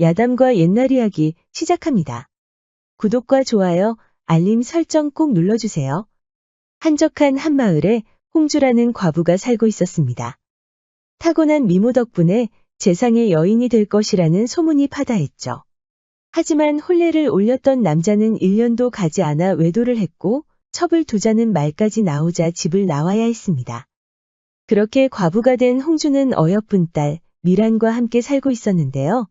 야담과 옛날 이야기 시작합니다. 구독과 좋아요, 알림 설정 꼭 눌러주세요. 한적한 한마을에 홍주라는 과부가 살고 있었습니다. 타고난 미모 덕분에 재상의 여인이 될 것이라는 소문이 파다했죠. 하지만 혼례를 올렸던 남자는 1년도 가지 않아 외도를 했고 첩을 두자는 말까지 나오자 집을 나와야 했습니다. 그렇게 과부가 된 홍주는 어여쁜 딸 미란과 함께 살고 있었는데요.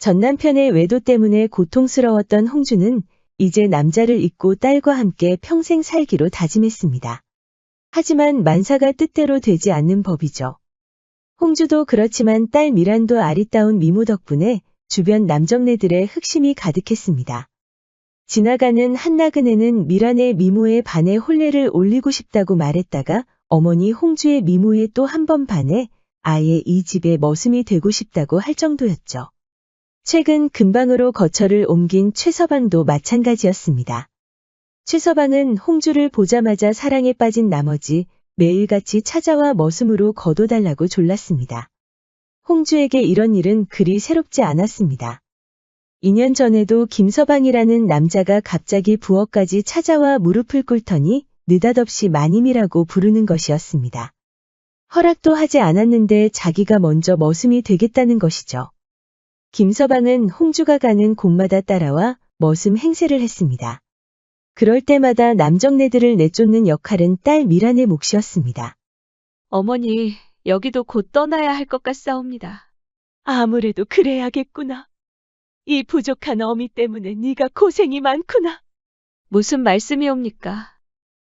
전 남편의 외도 때문에 고통스러웠던 홍주는 이제 남자를 잊고 딸과 함께 평생 살기로 다짐했습니다. 하지만 만사가 뜻대로 되지 않는 법이죠. 홍주도 그렇지만 딸 미란도 아리따운 미모 덕분에 주변 남정네들의 흑심이 가득했습니다. 지나가는 한나그네는 미란의 미모에 반해 혼례를 올리고 싶다고 말했다가 어머니 홍주의 미모에 또 한 번 반해 아예 이 집의 머슴이 되고 싶다고 할 정도였죠. 최근 근방으로 거처를 옮긴 최서방도 마찬가지였습니다. 최서방은 홍주를 보자마자 사랑에 빠진 나머지 매일같이 찾아와 머슴으로 거둬달라고 졸랐습니다. 홍주에게 이런 일은 그리 새롭지 않았습니다. 2년 전에도 김서방이라는 남자가 갑자기 부엌까지 찾아와 무릎을 꿇더니 느닷없이 마님이라고 부르는 것이었습니다. 허락도 하지 않았는데 자기가 먼저 머슴이 되겠다는 것이죠. 김서방은 홍주가 가는 곳마다 따라와 머슴 행세를 했습니다. 그럴 때마다 남정네들을 내쫓는 역할은 딸 미란의 몫이었습니다. 어머니, 여기도 곧 떠나야 할 것 같사옵니다. 아무래도 그래야겠구나. 이 부족한 어미 때문에 네가 고생이 많구나. 무슨 말씀이옵니까?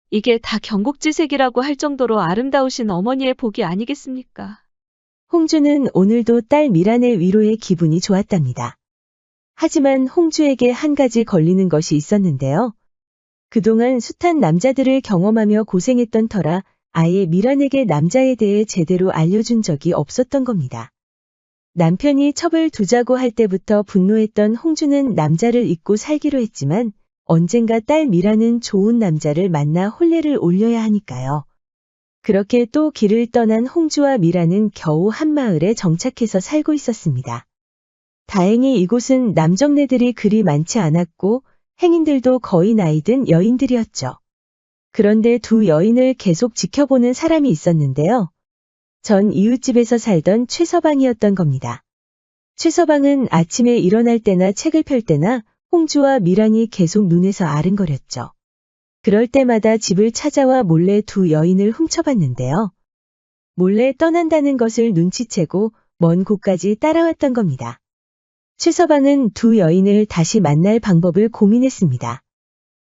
이게 다 경국지색이라고 할 정도로 아름다우신 어머니의 복이 아니겠습니까? 홍주는 오늘도 딸 미란의 위로에 기분이 좋았답니다. 하지만 홍주에게 한 가지 걸리는 것이 있었는데요. 그동안 숱한 남자들을 경험하며 고생했던 터라 아예 미란에게 남자에 대해 제대로 알려준 적이 없었던 겁니다. 남편이 첩을 두자고 할 때부터 분노했던 홍주는 남자를 잊고 살기로 했지만 언젠가 딸 미라는 좋은 남자를 만나 혼례를 올려야 하니까요. 그렇게 또 길을 떠난 홍주와 미라는 겨우 한 마을에 정착해서 살고 있었습니다. 다행히 이곳은 남정네들이 그리 많지 않았고 행인들도 거의 나이든 여인들이었죠. 그런데 두 여인을 계속 지켜보는 사람이 있었는데요. 전 이웃집에서 살던 최서방이었던 겁니다. 최서방은 아침에 일어날 때나 책을 펼 때나 홍주와 미란이 계속 눈에서 아른거렸죠. 그럴 때마다 집을 찾아와 몰래 두 여인을 훔쳐봤는데요. 몰래 떠난다는 것을 눈치채고 먼 곳까지 따라왔던 겁니다. 최서방은 두 여인을 다시 만날 방법을 고민했습니다.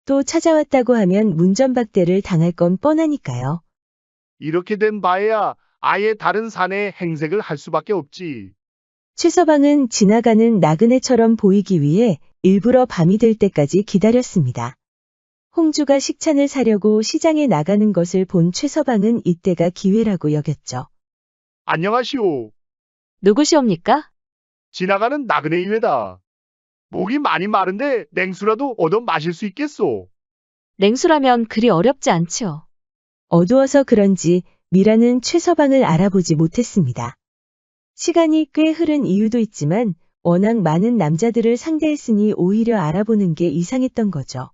또 찾아왔다고 하면 문전박대를 당할 건 뻔하니까요. 이렇게 된 바에야 아예 다른 산에 행색을 할 수밖에 없지. 최서방은 지나가는 나그네처럼 보이기 위해 일부러 밤이 될 때까지 기다렸습니다. 홍주가 식찬을 사려고 시장에 나가는 것을 본 최서방은 이때가 기회라고 여겼죠. 안녕하시오. 누구시옵니까? 지나가는 나그네 이외다. 목이 많이 마른데 냉수라도 얻어 마실 수 있겠소. 냉수라면 그리 어렵지 않지요. 어두워서 그런지 미라는 최서방을 알아보지 못했습니다. 시간이 꽤 흐른 이유도 있지만 워낙 많은 남자들을 상대했으니 오히려 알아보는 게 이상했던 거죠.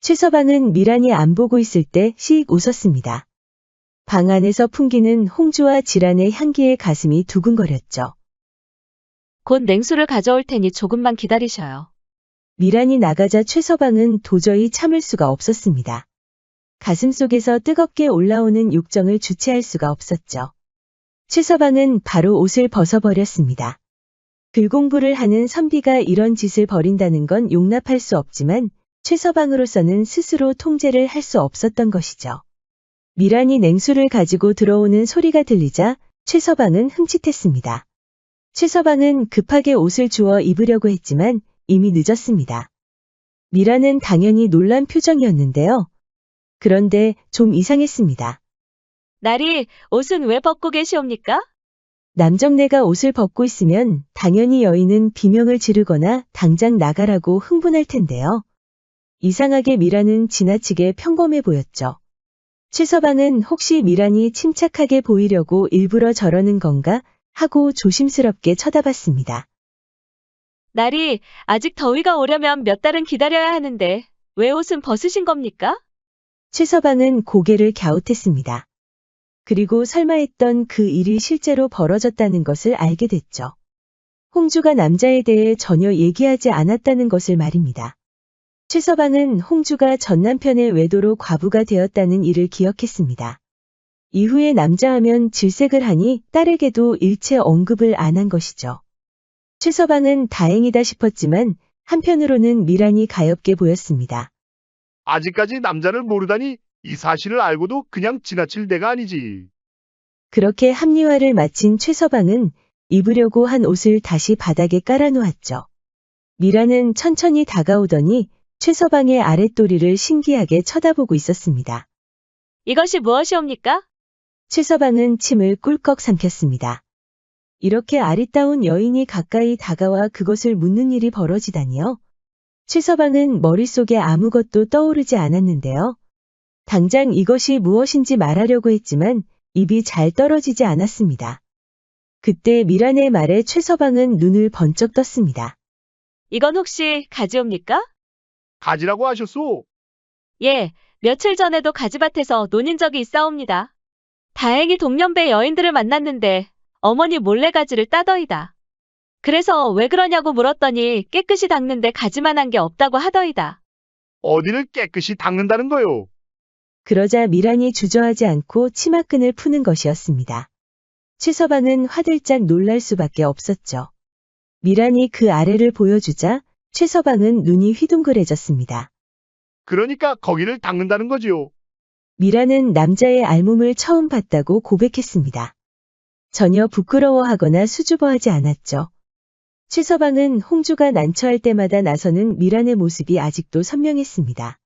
최서방은 미란이 안 보고 있을 때 씩 웃었습니다. 방 안에서 풍기는 홍주와 지란의 향기에 가슴이 두근거렸죠. 곧 냉수를 가져올 테니 조금만 기다리셔요. 미란이 나가자 최서방은 도저히 참을 수가 없었습니다. 가슴 속에서 뜨겁게 올라오는 욕정을 주체할 수가 없었죠. 최서방은 바로 옷을 벗어버렸습니다. 글공부를 하는 선비가 이런 짓을 벌인다는 건 용납할 수 없지만 최서방으로서는 스스로 통제를 할 수 없었던 것이죠. 미란이 냉수를 가지고 들어오는 소리가 들리자 최서방은 흠칫했습니다. 최서방은 급하게 옷을 주워 입으려고 했지만 이미 늦었습니다. 미라는 당연히 놀란 표정이었는데요. 그런데 좀 이상했습니다. 나리, 옷은 왜 벗고 계시옵니까? 남정네가 옷을 벗고 있으면 당연히 여인은 비명을 지르거나 당장 나가라고 흥분할 텐데요. 이상하게 미라는 지나치게 평범해 보였죠. 최서방은 혹시 미란이 침착하게 보이려고 일부러 저러는 건가 하고 조심스럽게 쳐다봤습니다. 날이 아직 더위가 오려면 몇 달은 기다려야 하는데 왜 옷은 벗으신 겁니까? 최서방은 고개를 갸웃했습니다. 그리고 설마 했던 그 일이 실제로 벌어졌다는 것을 알게 됐죠. 홍주가 남자에 대해 전혀 얘기하지 않았다는 것을 말입니다. 최서방은 홍주가 전 남편의 외도로 과부가 되었다는 일을 기억했습니다. 이후에 남자하면 질색을 하니 딸에게도 일체 언급을 안 한 것이죠. 최서방은 다행이다 싶었지만 한편으로는 미란이 가엾게 보였습니다. 아직까지 남자를 모르다니 이 사실을 알고도 그냥 지나칠 내가 아니지. 그렇게 합리화를 마친 최서방은 입으려고 한 옷을 다시 바닥에 깔아놓았죠. 미라는 천천히 다가오더니 최서방의 아랫도리를 신기하게 쳐다보고 있었습니다. 이것이 무엇이옵니까? 최서방은 침을 꿀꺽 삼켰습니다. 이렇게 아리따운 여인이 가까이 다가와 그것을 묻는 일이 벌어지다니요. 최서방은 머릿속에 아무것도 떠오르지 않았는데요. 당장 이것이 무엇인지 말하려고 했지만 입이 잘 떨어지지 않았습니다. 그때 미란의 말에 최서방은 눈을 번쩍 떴습니다. 이건 혹시 가지옵니까? 가지라고 하셨소. 예, 며칠 전에도 가지밭에서 논인 적이 있사옵니다. 다행히 동년배 여인들을 만났는데 어머니 몰래 가지를 따더이다. 그래서 왜 그러냐고 물었더니 깨끗이 닦는데 가지만한 게 없다고 하더이다. 어디를 깨끗이 닦는다는 거요. 그러자 미란이 주저하지 않고 치마끈을 푸는 것이었습니다. 최서방은 화들짝 놀랄 수밖에 없었죠. 미란이 그 아래를 보여주자 최서방은 눈이 휘둥그레졌습니다. 그러니까 거기를 닦는다는 거지요. 미라는 남자의 알몸을 처음 봤다고 고백했습니다. 전혀 부끄러워하거나 수줍어하지 않았죠. 최서방은 홍주가 난처할 때마다 나서는 미란의 모습이 아직도 선명했습니다.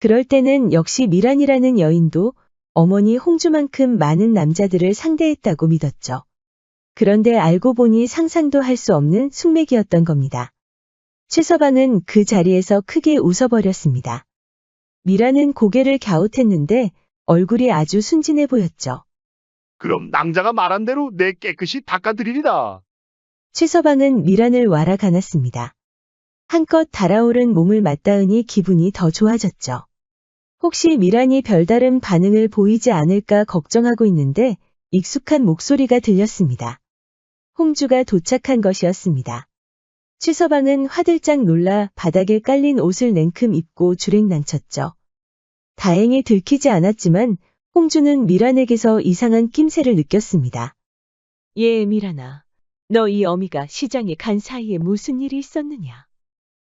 그럴 때는 역시 미란이라는 여인도 어머니 홍주만큼 많은 남자들을 상대했다고 믿었죠. 그런데 알고 보니 상상도 할 수 없는 숙맥이었던 겁니다. 최서방은 그 자리에서 크게 웃어버렸습니다. 미라는 고개를 갸웃했는데 얼굴이 아주 순진해 보였죠. 그럼 낭자가 말한 대로 내 깨끗이 닦아드리리다. 최서방은 미란을 와라 가놨습니다. 한껏 달아오른 몸을 맞닿으니 기분이 더 좋아졌죠. 혹시 미란이 별다른 반응을 보이지 않을까 걱정하고 있는데 익숙한 목소리가 들렸습니다. 홍주가 도착한 것이었습니다. 최서방은 화들짝 놀라 바닥에 깔린 옷을 냉큼 입고 주랭낭쳤죠. 다행히 들키지 않았지만 홍주는 미란에게서 이상한 낌새를 느꼈습니다. 예, 미란아. 너 이 어미가 시장에 간 사이에 무슨 일이 있었느냐?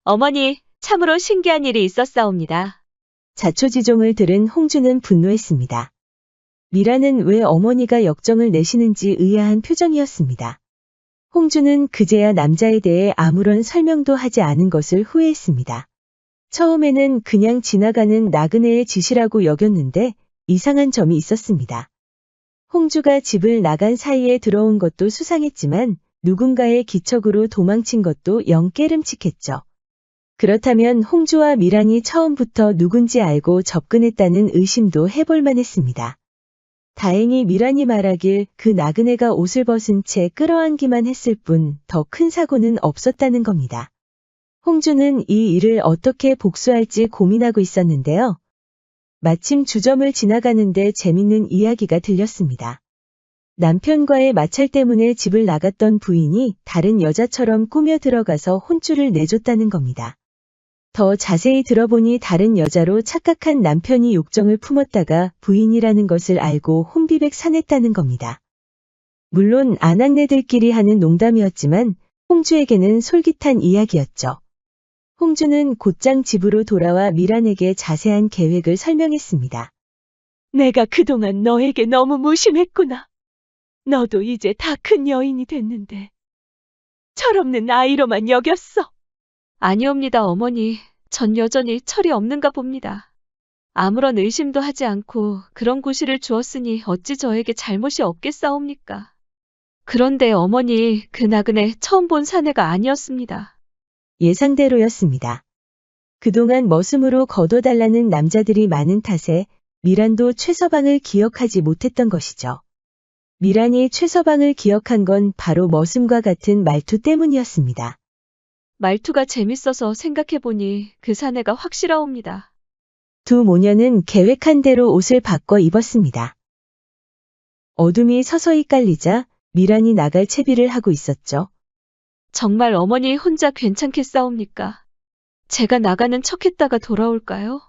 어머니, 참으로 신기한 일이 있었사옵니다. 자초지종을 들은 홍주는 분노했습니다. 미라는 왜 어머니가 역정을 내시는지 의아한 표정이었습니다. 홍주는 그제야 남자에 대해 아무런 설명도 하지 않은 것을 후회했습니다. 처음에는 그냥 지나가는 나그네의 짓이라고 여겼는데 이상한 점이 있었습니다. 홍주가 집을 나간 사이에 들어온 것도 수상했지만 누군가의 기척으로 도망친 것도 영 깨름칙했죠. 그렇다면 홍주와 미란이 처음부터 누군지 알고 접근했다는 의심도 해볼 만 했습니다. 다행히 미란이 말하길 그 나그네가 옷을 벗은 채 끌어안기만 했을 뿐 더 큰 사고는 없었다는 겁니다. 홍주는 이 일을 어떻게 복수할지 고민하고 있었는데요. 마침 주점을 지나가는데 재밌는 이야기가 들렸습니다. 남편과의 마찰 때문에 집을 나갔던 부인이 다른 여자처럼 꾸며 들어가서 혼쭐을 내줬다는 겁니다. 더 자세히 들어보니 다른 여자로 착각한 남편이 욕정을 품었다가 부인이라는 것을 알고 혼비백 산했다는 겁니다. 물론 아낙네들끼리 하는 농담이었지만 홍주에게는 솔깃한 이야기였죠. 홍주는 곧장 집으로 돌아와 미란에게 자세한 계획을 설명했습니다. 내가 그동안 너에게 너무 무심했구나. 너도 이제 다 큰 여인이 됐는데. 철없는 아이로만 여겼어. 아니옵니다, 어머니. 전 여전히 철이 없는가 봅니다. 아무런 의심도 하지 않고 그런 구실을 주었으니 어찌 저에게 잘못이 없겠사옵니까? 그런데 어머니, 그 나그네 처음 본 사내가 아니었습니다. 예상대로였습니다. 그동안 머슴으로 거둬달라는 남자들이 많은 탓에 미란도 최서방을 기억하지 못했던 것이죠. 미란이 최서방을 기억한 건 바로 머슴과 같은 말투 때문이었습니다. 말투가 재밌어서 생각해보니 그 사내가 확실하옵니다. 두 모녀는 계획한 대로 옷을 바꿔 입었습니다. 어둠이 서서히 깔리자 미란이 나갈 채비를 하고 있었죠. 정말 어머니 혼자 괜찮겠사옵니까? 제가 나가는 척했다가 돌아올까요?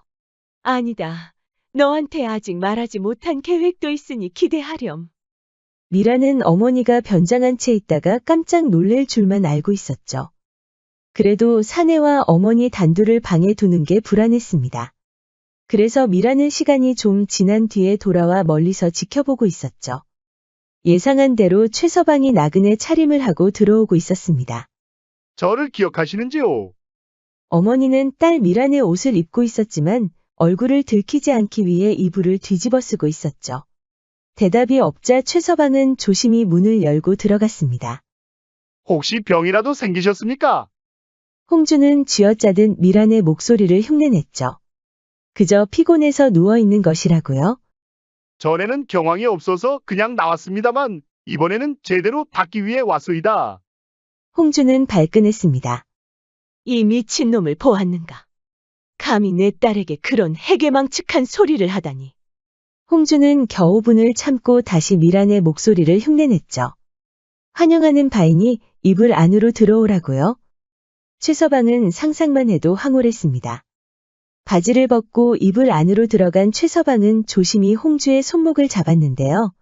아니다. 너한테 아직 말하지 못한 계획도 있으니 기대하렴. 미라는 어머니가 변장한 채 있다가 깜짝 놀랄 줄만 알고 있었죠. 그래도 사내와 어머니 단둘을 방에 두는 게 불안했습니다. 그래서 미라는 시간이 좀 지난 뒤에 돌아와 멀리서 지켜보고 있었죠. 예상한 대로 최서방이 나그네 차림을 하고 들어오고 있었습니다. 저를 기억하시는지요? 어머니는 딸 미란의 옷을 입고 있었지만 얼굴을 들키지 않기 위해 이불을 뒤집어 쓰고 있었죠. 대답이 없자 최서방은 조심히 문을 열고 들어갔습니다. 혹시 병이라도 생기셨습니까? 홍주는 쥐어짜든 미란의 목소리를 흉내냈죠. 그저 피곤해서 누워있는 것이라고요? 전에는 경황이 없어서 그냥 나왔습니다만 이번에는 제대로 닦기 위해 왔소이다. 홍주는 발끈했습니다. 이 미친놈을 보았는가? 감히 내 딸에게 그런 해괴망측한 소리를 하다니. 홍주는 겨우 분을 참고 다시 미란의 목소리를 흉내냈죠. 환영하는 바이니 이불 안으로 들어오라고요? 최서방은 상상만 해도 황홀했습니다. 바지를 벗고 이불 안으로 들어간 최서방은 조심히 홍주의 손목을 잡았는데요.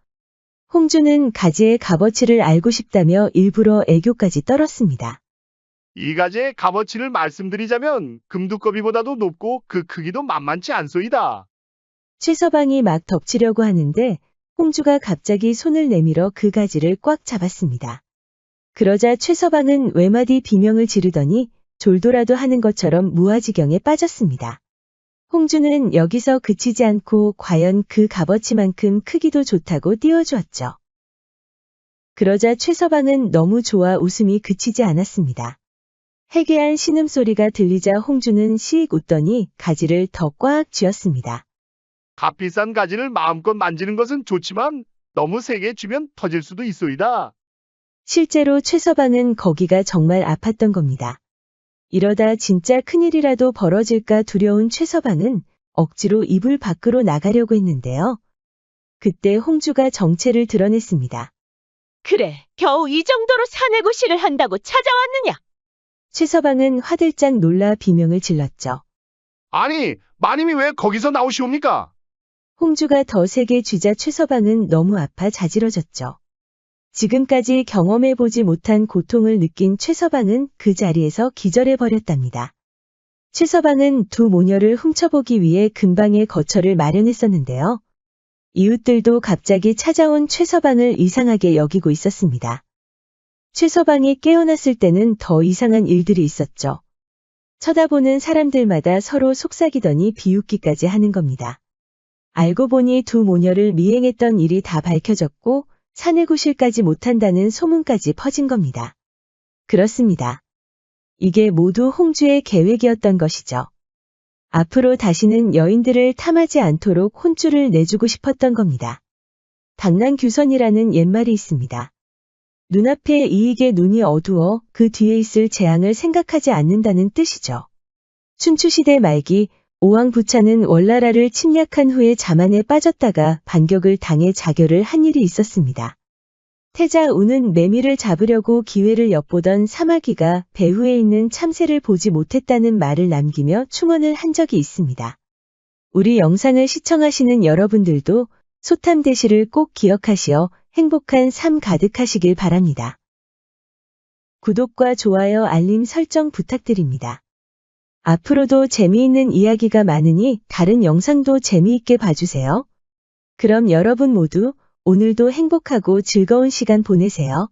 홍주는 가지의 값어치를 알고 싶다며 일부러 애교까지 떨었습니다. 이 가지의 값어치를 말씀드리자면 금두꺼비보다도 높고 그 크기도 만만치 않소이다. 최서방이 막 덮치려고 하는데 홍주가 갑자기 손을 내밀어 그 가지를 꽉 잡았습니다. 그러자 최서방은 외마디 비명을 지르더니 졸도라도 하는 것처럼 무아지경에 빠졌습니다. 홍주는 여기서 그치지 않고 과연 그 값어치만큼 크기도 좋다고 띄워주었죠. 그러자 최서방은 너무 좋아 웃음이 그치지 않았습니다. 해괴한 신음소리가 들리자 홍주는 시익 웃더니 가지를 더 꽉 쥐었습니다. 값비싼 가지를 마음껏 만지는 것은 좋지만 너무 세게 쥐면 터질 수도 있소이다. 실제로 최서방은 거기가 정말 아팠던 겁니다. 이러다 진짜 큰일이라도 벌어질까 두려운 최서방은 억지로 이불 밖으로 나가려고 했는데요. 그때 홍주가 정체를 드러냈습니다. 그래, 겨우 이 정도로 사내구실을 한다고 찾아왔느냐? 최서방은 화들짝 놀라 비명을 질렀죠. 아니, 마님이 왜 거기서 나오시옵니까? 홍주가 더 세게 쥐자 최서방은 너무 아파 자지러졌죠. 지금까지 경험해보지 못한 고통을 느낀 최서방은 그 자리에서 기절해버렸답니다. 최서방은 두 모녀를 훔쳐보기 위해 근방에 거처를 마련했었는데요. 이웃들도 갑자기 찾아온 최서방을 이상하게 여기고 있었습니다. 최서방이 깨어났을 때는 더 이상한 일들이 있었죠. 쳐다보는 사람들마다 서로 속삭이더니 비웃기까지 하는 겁니다. 알고 보니 두 모녀를 미행했던 일이 다 밝혀졌고 사내구실까지 못한다는 소문까지 퍼진 겁니다. 그렇습니다. 이게 모두 홍주의 계획이었던 것이죠. 앞으로 다시는 여인들을 탐하지 않도록 혼쭐을 내주고 싶었던 겁니다. 당난규선이라는 옛말이 있습니다. 눈앞의 이익에 눈이 어두워 그 뒤에 있을 재앙을 생각하지 않는다는 뜻이죠. 춘추시대 말기 오왕 부차는 월나라를 침략한 후에 자만에 빠졌다가 반격을 당해 자결을 한 일이 있었습니다. 태자 우는 매미를 잡으려고 기회를 엿보던 사마귀가 배후에 있는 참새를 보지 못했다는 말을 남기며 충언을 한 적이 있습니다. 우리 영상을 시청하시는 여러분들도 소탐대시를 꼭 기억하시어 행복한 삶 가득하시길 바랍니다. 구독과 좋아요 알림 설정 부탁드립니다. 앞으로도 재미있는 이야기가 많으니 다른 영상도 재미있게 봐주세요. 그럼 여러분 모두 오늘도 행복하고 즐거운 시간 보내세요.